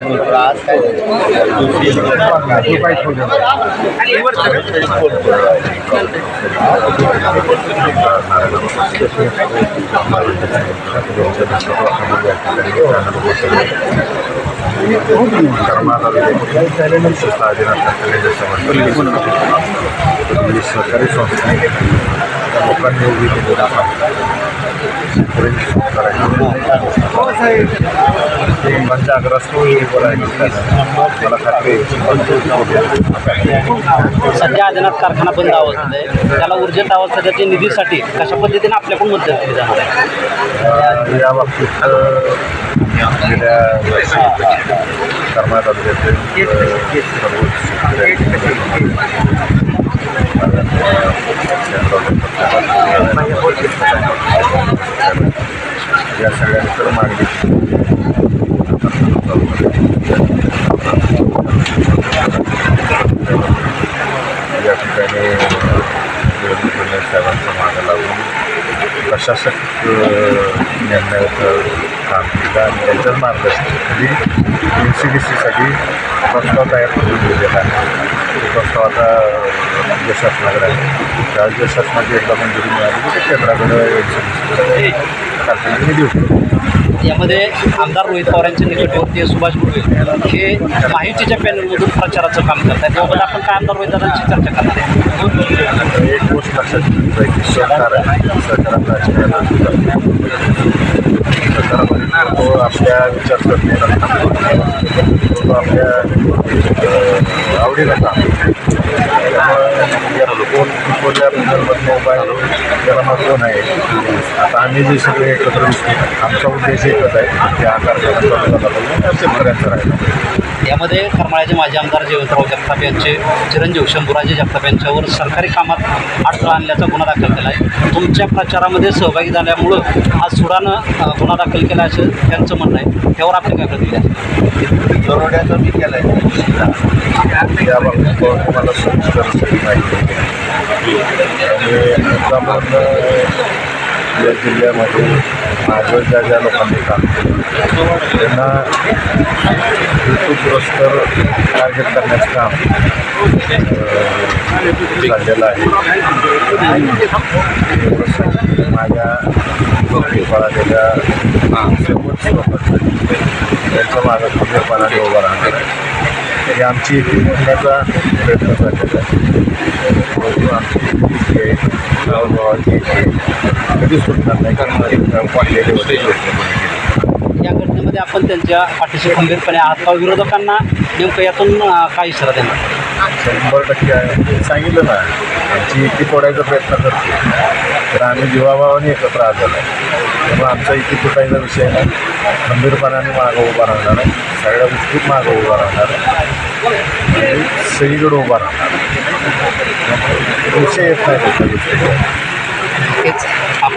आज काय सहकारी संस्था त्या लोकांनी मला खात्री सध्या आदिनाथ कारखाना बंद अवस्थेत आहे. त्याला ऊर्जित अवस्थेच्या निधीसाठी कशा पद्धतीने आपल्याकडून मदत केली जाणार आहे? या बाबतीत गेल्या तालुक्याचे या सगळ्या या सगळ्यांकडे मागणी या ठिकाणी विरोधी मागं लागून प्रशासक निर्णयाचं काम केलं आणि त्यांच्याच मार्गदर्शनाखाली एन सी डी सीसाठी प्रस्ताव तयार करून दिलेला आहे. तो प्रस्ताव आता राज्य शासनाकडे आहे. राज्य शासनाची एकदा मंजुरी मिळाली केंद्राकडे एन सी डी सी कारखान्याने निधी यामध्ये आमदार रोहित पवारांचे निकटवर्तीय सुभाष गुरुवे हे माहितीच्या पॅनलमधून प्रचाराचं काम करत आहेत त्याबद्दल आपण काय आमदार रोहित दादांची चर्चा करणार आहे एक गोष्ट लक्षात ठेवली पाहिजे की आहे सहकारात तो आपल्या विचार तो आपल्या आवडीला काम कोण बोलल्याबद्दल मोबाईल त्याला महत्त्व नाही. आता आम्ही जे सगळे एकत्र आमचा उद्देश एकच आहे की कार्यक्रम शेतकऱ्यांचा राहिला यामध्ये करमाळ्याचे माजी आमदार जयवंतराव जगताप यांचे चिरंजीव शंभूराजे जगताप यांच्यावर सरकारी कामात अडथळा आणल्याचा गुन्हा दाखल केला आहे. तुमच्या प्रचारामध्ये सहभागी झाल्यामुळं आज सुडानं गुन्हा दाखल केला असं त्यांचं म्हणणं आहे. त्यावर आपली काय प्रतिक्रिया आहे? दरोड्याचं मी बाबतीत मला आणि या जिल्ह्यामध्ये माझं ज्या लोकांनी काम केलं त्यांना हेतुपुरस्कर टार्गेट करण्याचं काम झालेलं आहे माझ्या सांगेन. माझ्या पळालेल्या शेवटच्या लोकांसाठी त्यांच्या मागं खंबीरपणाने उभं राहणार आहे ही आमची इथे प्रयत्न झालेला आहे आमची आहे, आहे. सुटणार नाही कारण वाढलेले होते या घटनेमध्ये आपण त्यांच्या पाठीशी खंबीरपणे आहात का विरोधकांना नेमकं यातून काय इशारा देणार शंभर टक्के आहे. सांगितलं ना. आमची युती तोडायचा प्रयत्न करतो. तर आम्ही जीवाभावाने एकत्र आलेलो आहे. त्यामुळे आमचा युती तुटायचा विषय नाही. खंबीरपणाने मागं उभा राहणार आहे. सगळ्या गोष्टीत मागं उभा राहणार आहे. आणि सगळीकडे उभा राहणार आहे. विषय येत नाही आपण